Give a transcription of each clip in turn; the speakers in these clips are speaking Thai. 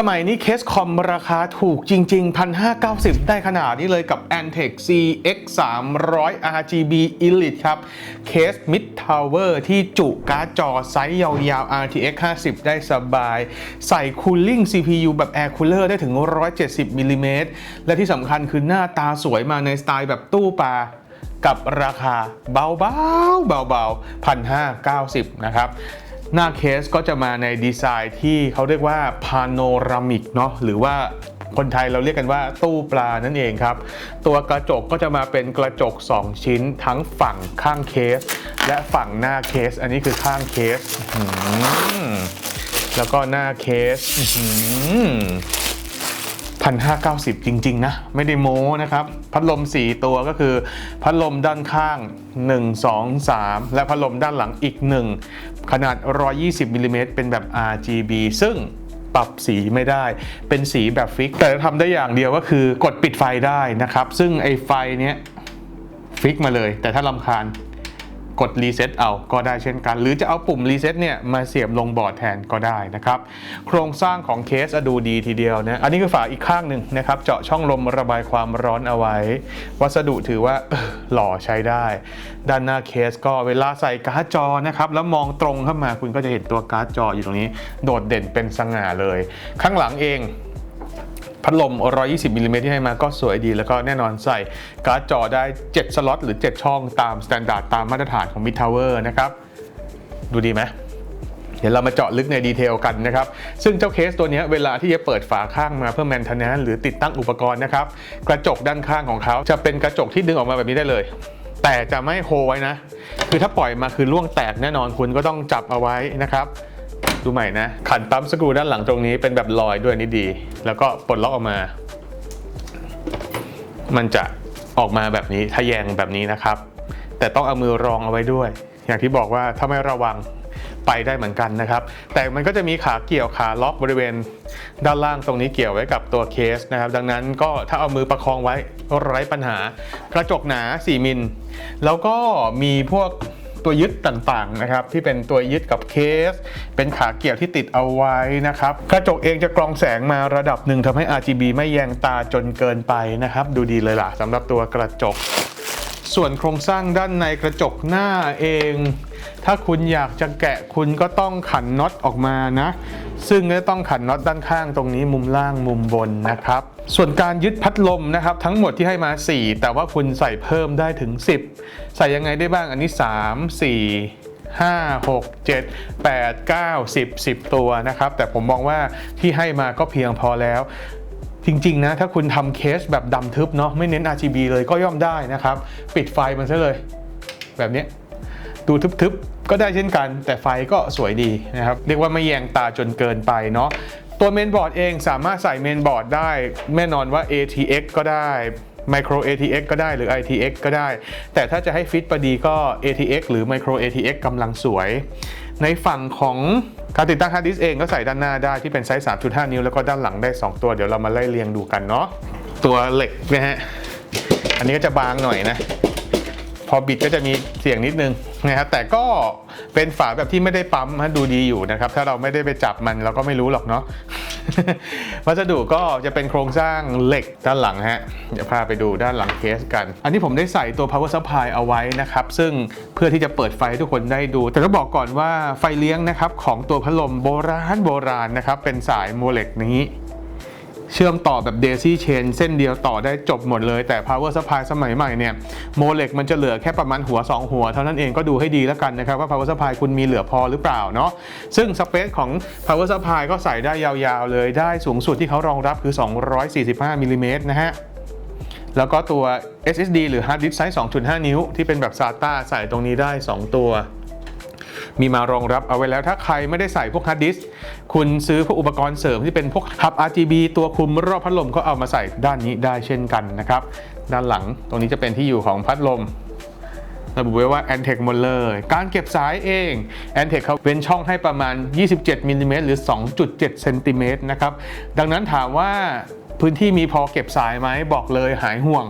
สมัยนี้เคสคอมราคาถูกจริง ๆ 1,590 ได้ขนาดนี้เลยกับ Antec CX 300 RGB Elite ครับ เคส Mid Tower ที่จุการ์ดจอไซส์ยาวๆ RTX 50 ได้สบาย ใส่ Cooling CPU แบบ Air Cooler ได้ถึง 170มิลลิเมตรและที่สำคัญคือหน้าตาสวยมาในสไตล์แบบตู้ปลากับราคาเบาๆเบาๆ1,590 นะครับ หน้าเคสก็จะมาในดีไซน์ที่เขาเรียกว่าพาโนรามิกเนาะหรือว่าคนไทยเราเรียกกันว่าตู้ปลานั่นเองครับ ตัวกระจกก็จะมาเป็นกระจก 2 ชิ้นทั้งฝั่งข้างเคส และฝั่งหน้าเคส อันนี้คือข้างเคส แล้วก็หน้าเคส 1,590 จริง ๆ นะ ไม่ได้โม้นะครับ พัดลม 4 ตัวก็คือ พัดลมด้านข้าง 1 2 3 และพัดลมด้านหลังอีก 1 ขนาด 120มิลลิเมตรเป็นแบบ RGB ซึ่งปรับสีไม่ได้เป็นสีแบบฟิก แต่ทำได้อย่างเดียวก็คือกดปิดไฟได้นะครับ ซึ่งไอ้ไฟเนี้ยฟิกมาเลย แต่ถ้าลำคาญ กดรีเซ็ตเอาก็ได้เช่นกัน หรือจะเอาปุ่มรีเซ็ตเนี่ยมาเสียบลงบอร์ดแทนก็ได้นะครับ โครงสร้างของเคสอะดูดีทีเดียวนะ อันนี้คือฝาอีกข้างหนึ่งนะครับ เจาะช่องลมระบายความร้อนเอาไว้ วัสดุถือว่าหล่อใช้ได้ ด้านหน้าเคสก็เวลาใส่การ์ดจอนะครับ แล้วมองตรงเข้ามาคุณก็จะเห็นตัวการ์ดจออยู่ตรงนี้ โดดเด่นเป็นสง่าเลย ข้างหลังเอง พัดลม 120มิลลิเมตรที่ให้มาก็สวยดี แล้วก็แน่นอนใส่การ์ดจอได้ 7 สล็อตหรือ 7 ช่องตามสแตนดาร์ดตามมาตรฐานของ Mid Tower นะครับ ดูดีไหมเดี๋ยวเรามาเจาะลึกในดีเทลกันนะครับ ซึ่งเจ้าเคสตัวนี้เวลาที่จะเปิดฝาข้างมาเพื่อแมนเทนแนนหรือติดตั้งอุปกรณ์นะครับ กระจกด้านข้างของเขาจะเป็นกระจกที่ดึงออกมาแบบนี้ได้เลย แต่จะไม่โฮไว้นะ คือถ้าปล่อยมาคือล่วงแตกแน่นอนคุณก็ต้องจับเอาไว้นะครับ ดูใหม่นะ ขันปั๊มสกรูด้านหลังตรงนี้เป็นแบบลอยด้วยนี่ดี แล้วก็ปลดล็อกออกมา มันจะออกมาแบบนี้ทะแยงแบบนี้นะครับ แต่ต้องเอามือรองเอาไว้ด้วย อย่างที่บอกว่าถ้าไม่ระวังไปได้เหมือนกันนะครับ แต่มันก็จะมีขาเกี่ยวขาล็อกบริเวณ ด้านล่างตรงนี้เกี่ยวไว้กับตัวเคสนะครับ ดังนั้นก็ถ้าเอามือประคองไว้ไร้ปัญหา กระจกหนา 4 มิล แล้วก็มีพวก ตัวยึดต่างๆนะครับที่เป็นตัวยึดกับเคส เป็นขาเกี่ยวที่ติดเอาไว้นะครับกระจกเองจะกรองแสงมาระดับหนึ่งทำให้ RGB ไม่แยงตาจนเกินไปนะครับ ดูดีเลยล่ะสำหรับตัวกระจก ส่วนโครงสร้างด้านในกระจกหน้าเอง ถ้าคุณอยากจะแกะคุณก็ต้องขันน็อตออกมานะ ซึ่งก็ต้องขันน็อตด้านข้างตรงนี้มุมล่างมุมบนนะครับ ส่วนการยึดพัดลมนะครับทั้งหมดที่ให้มา 4 แต่ว่าคุณใส่เพิ่มได้ถึง 10 ใส่ยังไงได้บ้างอันนี้ 3 4 5 6 7 8 9 10 10 ตัวนะครับ แต่ผมมองว่าที่ให้มาก็เพียงพอแล้วจริง ๆ นะ ถ้าคุณทำเคสแบบดำทึบเนาะไม่เน้น RGB เลยก็ย่อมได้นะครับ ปิดไฟมันซะเลย แบบนี้ดูทึบๆ ก็ได้เช่นกัน แต่ไฟก็สวยดีนะครับ เรียกว่าไม่แยงตาจนเกินไปเนาะ ตัวเมนบอร์ดเองสามารถใส่เมนบอร์ดได้แน่นอนว่า ATX ก็ได้ Micro ATX ก็ได้หรือ ITX ก็ได้ แต่ถ้าจะให้ฟิตพอดีก็ ATX หรือ Micro ATX กำลังสวย ในฝั่งของการติดตั้งฮาร์ดดิสก์เองก็ใส่ด้านหน้าได้ที่เป็นไซส์ 3.5 นิ้วแล้วก็ด้านหลังได้ 2 ตัวเดี๋ยวเรามาไล่เรียงดูกันเนาะตัวเหล็กนะฮะ อันนี้ก็จะบางหน่อยนะ พอบิดก็จะมีเสียงนิดนึง นะครับแต่ก็เป็นฝาแบบที่ไม่ได้ปั๊มฮะดูดีอยู่นะครับ ถ้าเราไม่ได้ไปจับมันเราก็ไม่รู้หรอกเนาะวัสดุก็จะเป็นโครงสร้างเหล็กด้านหลังฮะเดี๋ยวพาไปดูด้านหลังเคสกัน อันนี้ผมได้ใส่ตัว power supply เอาไว้นะครับ ซึ่งเพื่อที่จะเปิดไฟให้ทุกคนได้ดู แต่ต้องบอกก่อนว่าไฟเลี้ยงนะครับของตัวพัดลมโบราณโบราณนะครับเป็นสายโมเลกนี้ เชื่อมต่อแบบ Daisy Chain เส้นเดียวต่อได้จบหมดเลย แต่ Power Supply สมัยใหม่เนี่ยโมเลกมันจะเหลือแค่ประมาณหัว 2 หัว เท่านั้นเองก็ดูให้ดีแล้วกันนะครับว่า Power Supply คุณมีเหลือพอหรือเปล่าเนาะซึ่งสเปซของ Power Supply ก็ใส่ได้ยาวๆเลยได้สูงสุดที่เขารองรับคือ 245มิลลิเมตรนะฮะแล้วก็ตัว SSD หรือ Hard Disk ไซส์2.5 นิ้ว ที่เป็นแบบ SATA ใส่ตรงนี้ได้ 2 ตัว มีมารองรับเอาไว้แล้วถ้าใครไม่ได้ใส่พวกฮาร์ดดิสคุณซื้อพวกอุปกรณ์เสริมที่เป็นพวกฮับ RGB ตัวคุมรอบพัดลมก็เอามาใส่ด้านนี้ได้เช่นกันนะครับ ด้านหลังตรงนี้จะเป็นที่อยู่ของพัดลมระบุไว้ว่า Antec หมดเลย การเก็บสายเอง Antec เขาเว้นช่องให้ประมาณ 27มิลลิเมตรหรือ 2.7เซนติเมตรนะครับ ดังนั้นถามว่าพื้นที่มีพอเก็บสายไหมบอกเลยหายห่วง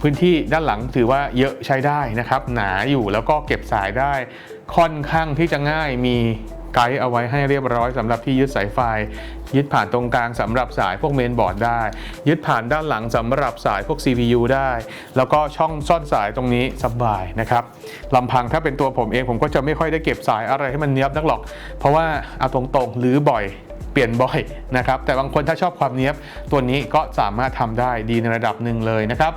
พื้นที่ด้านหลังถือว่าเยอะใช้ได้นะครับ หนาอยู่แล้วก็เก็บสายได้ ค่อนข้างที่จะง่ายมีไกด์เอาไว้ให้เรียบร้อยสำหรับที่ยึดสายไฟ ยึดผ่านตรงกลางสำหรับสายพวกเมนบอร์ดได้ ยึดผ่านด้านหลังสำหรับสายพวก CPU ได้ แล้วก็ช่องซ่อนสายตรงนี้สบายนะครับลำพังถ้าเป็นตัวผมเองผมก็จะไม่ค่อยได้เก็บสายอะไรให้มันเนียบนักหรอก เพราะว่าเอาตรงๆหรือบ่อยเปลี่ยนบ่อยนะครับแต่บางคนถ้าชอบความเนี้ยบตัวนี้ก็สามารถทำได้ดีในระดับหนึ่งเลยนะครับ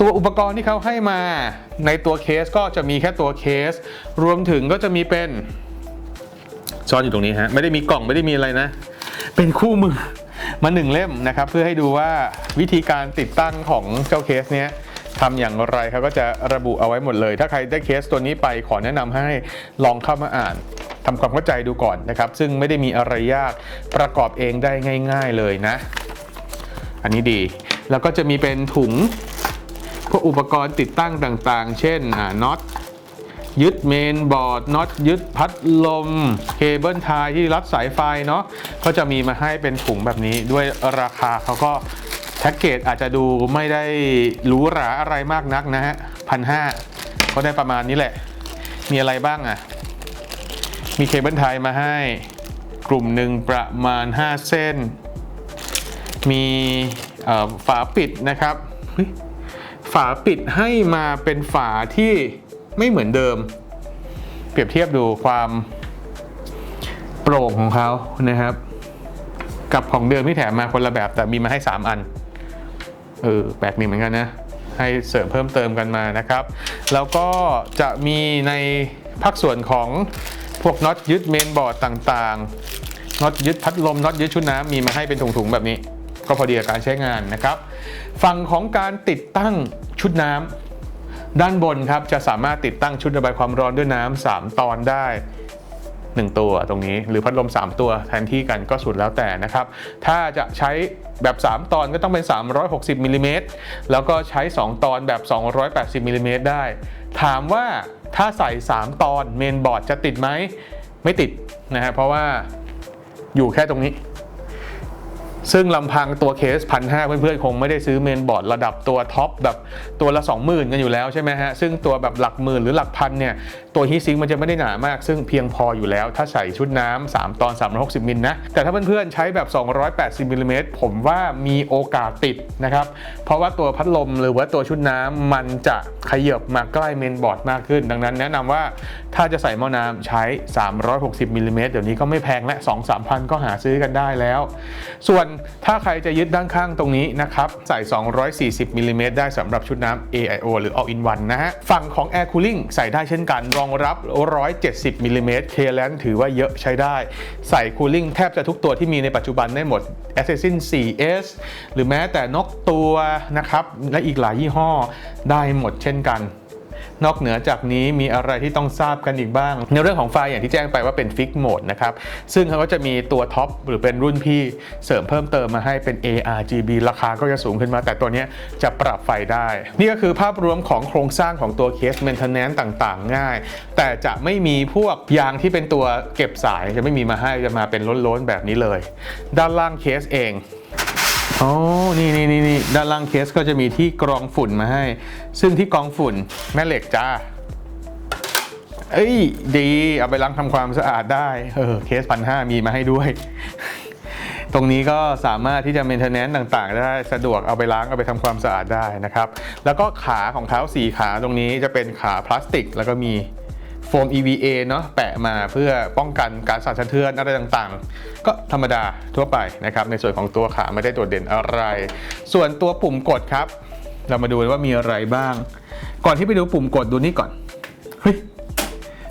ตัวอุปกรณ์ที่เขาให้มาในตัวเคสก็จะมีแค่ตัวเคส รวมถึงก็จะมีเป็นซ่อนอยู่ตรงนี้ฮะไม่ได้มีกล่องไม่ได้มีอะไรนะ เป็นคู่มือมาหนึ่งเล่มนะครับ เพื่อให้ดูว่าวิธีการติดตั้งของเจ้าเคสเนี้ยทำอย่างไรเขาก็จะระบุเอาไว้หมดเลย ถ้าใครได้เคสตัวนี้ไปขอแนะนำให้ลองเข้ามาอ่านทำความเข้าใจดูก่อนนะครับ ซึ่งไม่ได้มีอะไรยากประกอบเองได้ง่าย ๆเลยนะ อันนี้ดี แล้วก็จะมีเป็นถุง พวกอุปกรณ์ติดตั้งต่างๆ เช่นน็อตยึดเมนบอร์ดน็อตยึดพัดลมเคเบิลไทยที่รัดสายไฟเนาะก็จะมีมาให้เป็นถุงแบบนี้ด้วยราคาเขาก็แพ็กเกจอาจจะดูไม่ได้หรูหราอะไรมากนักนะฮะพันห้าก็ได้ประมาณนี้แหละ มีอะไรบ้างอะ มีเคเบิลไทยมาให้กลุ่มหนึ่งประมาณ 5 เส้น มีฝาปิดนะครับเฮ้ย ฝาปิดให้มาเป็นฝาที่ไม่เหมือนเดิม เปรียบเทียบดูความโปร่งของเขานะครับ กับของเดิมที่แถมมาคนละแบบแต่มีมาให้ 3 อันเออแปลกดีเหมือนกันนะให้เสริมเพิ่มเติมกันมานะครับ แล้วก็จะมีในภาคส่วนของพวกน็อตยึดเมนบอร์ดต่างๆน็อตยึดพัดลมน็อตยึดชุดน้ำมีมาให้เป็นถุงๆแบบนี้ ก็พอดีกับการใช้งานนะครับ ฝั่งของการติดตั้งชุดน้ำด้านบนครับจะสามารถติดตั้งชุดระบายความร้อนด้วยน้ำ3ตอนได้ 1 ตัวตรงนี้ หรือพัดลม 3 ตัวแทนที่กันก็สุดแล้วแต่นะครับ ถ้าจะใช้แบบ 3 ตอนก็ต้องเป็น 360มิลลิเมตรแล้วก็ใช้ 2 ตอนแบบ 280มิลลิเมตรได้ ถามว่าถ้าใส่ 3 ตอนเมนบอร์ดจะติดไหมไม่ติดนะฮะเพราะว่าอยู่แค่ตรงนี้ ซึ่งลำพังตัวเคสพันห้าเพื่อนๆ คงไม่ได้ซื้อเมนบอร์ดระดับตัวท็อปแบบตัวละ 20,000 กันอยู่แล้วใช่ไหมฮะ ซึ่งตัวแบบหลักหมื่นหรือหลักพันเนี่ย ตัวฮีซิงมันจะไม่ได้หนามาก ซึ่งเพียงพออยู่แล้ว ถ้าใส่ชุดน้ำ3ตอน 360มิลนะ แต่ถ้าเพื่อนๆ ใช้แบบ 280มิลลิเมตรผมว่ามีโอกาสติดนะครับ เพราะว่าตัวพัดลมหรือว่าตัวชุดน้ำมันจะขยับมาใกล้เมนบอร์ดมากขึ้น ดังนั้นแนะนำว่าถ้าจะใส่หม้อน้ำใช้ 360มิลลิเมตรเดี๋ยวนี้ก็ไม่แพงและ2-3พันก็หาซื้อกันได้แล้ว ส่วนถ้าใครจะยึดด้านข้างตรงนี้นะครับ ใส่ 240มิลลิเมตรได้สำหรับชุดน้ำ AIO หรือ All in One นะฮะ ฝั่งของ Air Cooling ใส่ได้เช่นกัน รองรับ 170มิลลิเมตร k l a n ถือว่าเยอะใช้ได้ ใส่ Cooling แทบจะทุกตัวที่มีในปัจจุบันได้หมด Assassin 4S หรือแม้แต่นกตัวนะครับ และอีกหลายยี่ห้อได้หมดเช่นกัน นอกเหนือจากนี้มีอะไรที่ต้องทราบกันอีกบ้าง ในเรื่องของไฟอย่างที่แจ้งไปว่าเป็นฟิกโหมดนะครับ ซึ่งเขาก็จะมีตัวท็อปหรือเป็นรุ่นพี่เสริมเพิ่มเติมมาให้เป็น ARGB ราคาก็จะสูงขึ้นมา แต่ตัวนี้จะปรับไฟได้ นี่ก็คือภาพรวมของโครงสร้างของตัวเคส maintenance ต่างๆ ง่าย แต่จะไม่มีพวกยางที่เป็นตัวเก็บสายจะไม่มีมาให้จะมาเป็นล้นๆแบบนี้เลย ด้านล่างเคสเอง อ๋อ นี่นี่นี่นี่ด้านล่างเคสก็จะมีที่กรองฝุ่นมาให้ ซึ่งที่กรองฝุ่นแม่เหล็กจ้า เอ้ย ดีเอาไปล้างทำความสะอาดได้ เออ เคสพันห้ามีมาให้ด้วย ตรงนี้ก็สามารถที่จะ maintenance ต่างๆ ได้สะดวกเอาไปล้างเอาไปทำความสะอาดได้นะครับ แล้วก็ขาของเท้าสี่ขาตรงนี้จะเป็นขาพลาสติก แล้วก็มี โฟม EVA เนาะแปะมาเพื่อป้องกันการสั่นสะเทือนอะไรต่างๆ ก็ธรรมดาทั่วไปนะครับ ในส่วนของตัวขาไม่ได้โดดเด่นอะไร ส่วนตัวปุ่มกดครับ เรามาดูว่ามีอะไรบ้าง ก่อนที่ไปดูปุ่มกดดูนี่ก่อนเฮ้ย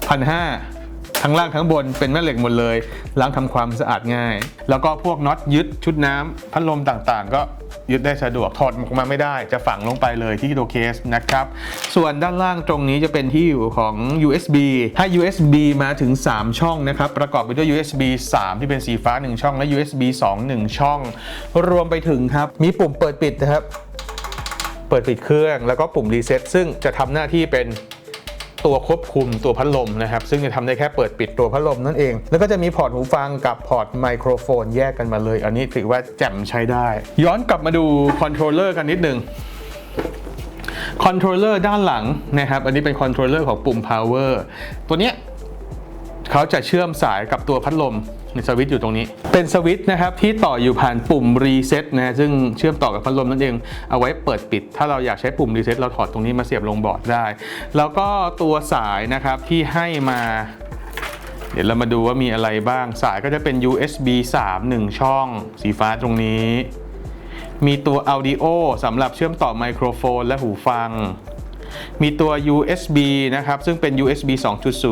พันห้าทั้งล่างทั้งบนเป็นแม่เหล็กหมดเลย ล้างทำความสะอาดง่าย แล้วก็พวกน็อตยึดชุดน้ำพัดลมต่างๆ ก็ ยึดได้สะดวกถอดออกมาไม่ได้ จะฝังลงไปเลยที่ตัวเคสนะครับ ส่วนด้านล่างตรงนี้จะเป็นที่อยู่ของ USB ถ้า USB มาถึง 3 ช่องนะครับ ประกอบไปด้วย USB 3 ที่เป็นสีฟ้า 1 ช่อง และ USB 2 1 ช่อง รวมไปถึงครับ มีปุ่มเปิดปิดนะครับ เปิดปิดเครื่อง แล้วก็ปุ่มรีเซ็ตซึ่งจะทำหน้าที่เป็น ตัวควบคุมตัวพัดลมนะครับ ซึ่งจะทำได้แค่เปิดปิดตัวพัดลมนั่นเอง แล้วก็จะมีพอร์ตหูฟังกับพอร์ตไมโครโฟนแยกกันมาเลย อันนี้ถือว่าแจ่มใช้ได้ ย้อนกลับมาดูคอนโทรลเลอร์กันนิดนึงคอนโทรลเลอร์ด้านหลังนะครับ อันนี้เป็นคอนโทรลเลอร์ของปุ่ม power ตัวเนี้ยเขาจะเชื่อมสายกับตัวพัดลม ในสวิตช์อยู่ตรงนี้ เป็นสวิตช์นะครับที่ต่ออยู่ผ่านปุ่มรีเซ็ตนะซึ่งเชื่อมต่อกับพัดลมนั่นเองเอาไว้เปิดปิด ถ้าเราอยากใช้ปุ่มรีเซ็ตเราถอดตรงนี้มาเสียบลงบอร์ดได้ แล้วก็ตัวสายนะครับที่ให้มาเดี๋ยวเรามาดูว่ามีอะไรบ้าง สายก็จะเป็น USB 3 1 ช่อง สีฟ้าตรงนี้ มีตัว Audio สำหรับเชื่อมต่อไมโครโฟนและหูฟัง มีตัว USB นะครับ ซึ่งเป็น USB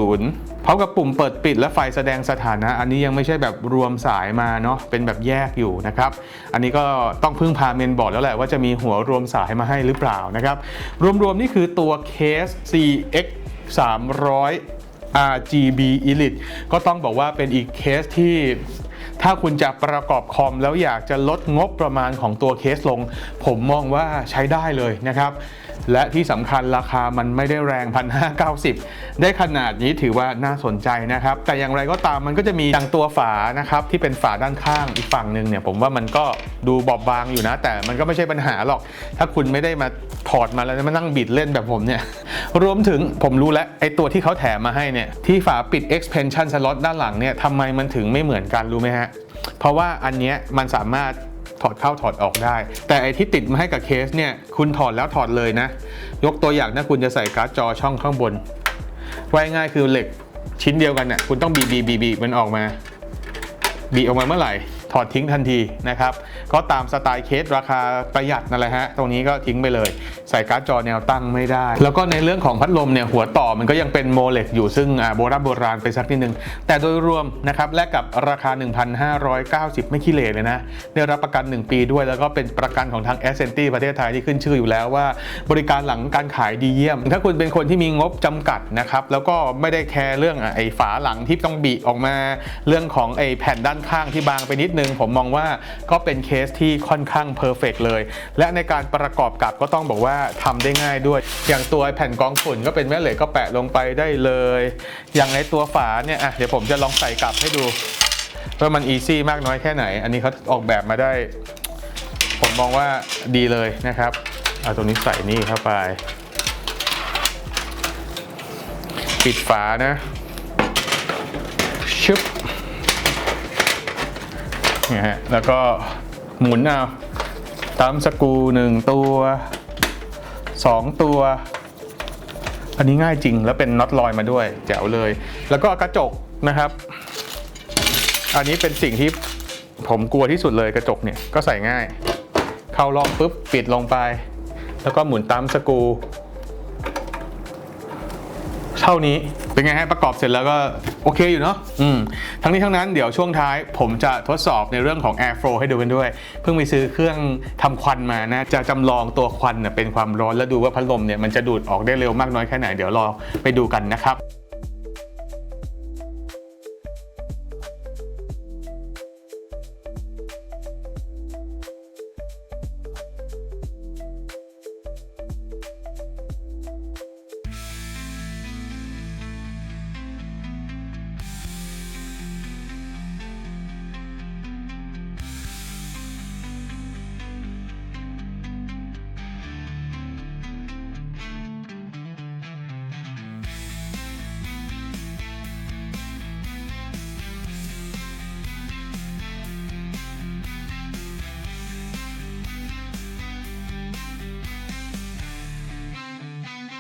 2.0 พร้อมกับปุ่มเปิดปิดและไฟแสดงสถานะ อันนี้ยังไม่ใช่แบบรวมสายมาเนาะ เป็นแบบแยกอยู่นะครับ อันนี้ก็ต้องพึ่งพาเมนบอร์ดแล้วแหละว่าจะมีหัวรวมสายมาให้หรือเปล่านะครับ รวมๆนี่คือตัวเคส CX 300 RGB Elite ก็ต้องบอกว่าเป็นอีกเคสที่ถ้าคุณจะประกอบคอมแล้วอยากจะลดงบประมาณของตัวเคสลง ผมมองว่าใช้ได้เลยนะครับ และที่สำคัญราคามันไม่ได้แรง1,590ได้ขนาดนี้ถือว่าน่าสนใจนะครับ แต่อย่างไรก็ตามมันก็จะมีดังตัวฝานะครับที่เป็นฝาด้านข้างอีกฝั่งหนึ่งเนี่ยผมว่ามันก็ดูบอบบางอยู่นะ แต่มันก็ไม่ใช่ปัญหาหรอก ถ้าคุณไม่ได้มาถอดมาแล้วมานั่งบิดเล่นแบบผมเนี่ย รวมถึงผมรู้แล้วไอ้ตัวที่เขาแถมมาให้เนี่ยที่ฝาปิด expansion slot ด้านหลังเนี่ยทำไมมันถึงไม่เหมือนกันรู้ไหมฮะเพราะว่าอันเนี้ยมันสามารถ ถอดเข้าถอดออกได้ แต่ไอที่ติดมาให้กับเคสเนี่ยคุณถอดแล้วถอดเลยนะ ยกตัวอย่างถ้าคุณจะใส่การ์ดจอช่องข้างบนว่ายง่ายคือเหล็กชิ้นเดียวกันเนี่ยคุณต้องบีบีบีบีมันออกมา บีออกมาเมื่อไหร่ ถอดทิ้งทันทีนะครับก็ตามสไตล์เคสราคาประหยัดนั่นแหละฮะตรงนี้ก็ทิ้งไปเลย ใส่การ์ดจอแนวตั้งไม่ได้ แล้วก็ในเรื่องของพัดลมเนี่ยหัวต่อมันก็ยังเป็นโมเลกอยู่ซึ่งอ่าโบราณโบราณไปสักนิดนึง แต่โดยรวมนะครับแลกกับราคา 1,590 ไม่ขี้เหร่เลยนะได้รับประกัน 1 ปีด้วย แล้วก็เป็นประกันของทาง a s c e n t y ประเทศไทยที่ขึ้นชื่ออยู่แล้วว่า บริการหลังการขายดีเยี่ยม ถ้าคุณเป็นคนที่มีงบจำกัดนะครับแล้วก็ไม่ได้แคร์เรื่องไอ้ฝาหลังที่ต้องบีออกมา เรื่องของไอ้แผ่นด้านข้างที่บางไปนิดนึง ผมมองว่าก็เป็นเคสที่ค่อนข้างเพอร์เฟกเลย และในการประกอบกับก็ต้องบอกว่าทำได้ง่ายด้วย อย่างตัวแผ่นกรองฝุ่นก็เป็นแม่เหล็กก็แปะลงไปได้เลย อย่างในตัวฝาเนี่ยอะเดี๋ยวผมจะลองใส่กลับให้ดูว่ามันอีซี่มากน้อยแค่ไหน อันนี้เขาออกแบบมาได้ ผมมองว่าดีเลยนะครับเอาตรงนี้ใส่นี่เข้าไป ปิดฝานะชึบ ฮะแล้วก็หมุนเอาตามสกูหนึ่งตัวสองตัว อันนี้ง่ายจริงแล้วเป็นน็อตลอยมาด้วยแจ๋วเลย แล้วก็กระจกนะครับ อันนี้เป็นสิ่งที่ผมกลัวที่สุดเลยกระจกเนี่ยก็ใส่ง่าย เข้าลอกปุ๊บปิดลงไป แล้วก็หมุนตามสกูเท่านี้เป็นไงฮะประกอบเสร็จแล้วก็ โอเคอยู่เนาะอืมทั้งนี้ทั้งนั้นเดี๋ยวช่วงท้ายผมจะทดสอบในเรื่องของ Airflow ให้ดูกันด้วย เพิ่งไปซื้อเครื่องทำควันมานะ จะจำลองตัวควันเน่ยเป็นความร้อนแล้วดูว่าพัดลมเนี่ยมันจะดูดออกได้เร็วมากน้อยแค่ไหนเดี๋ยวรอไปดูกันนะครับ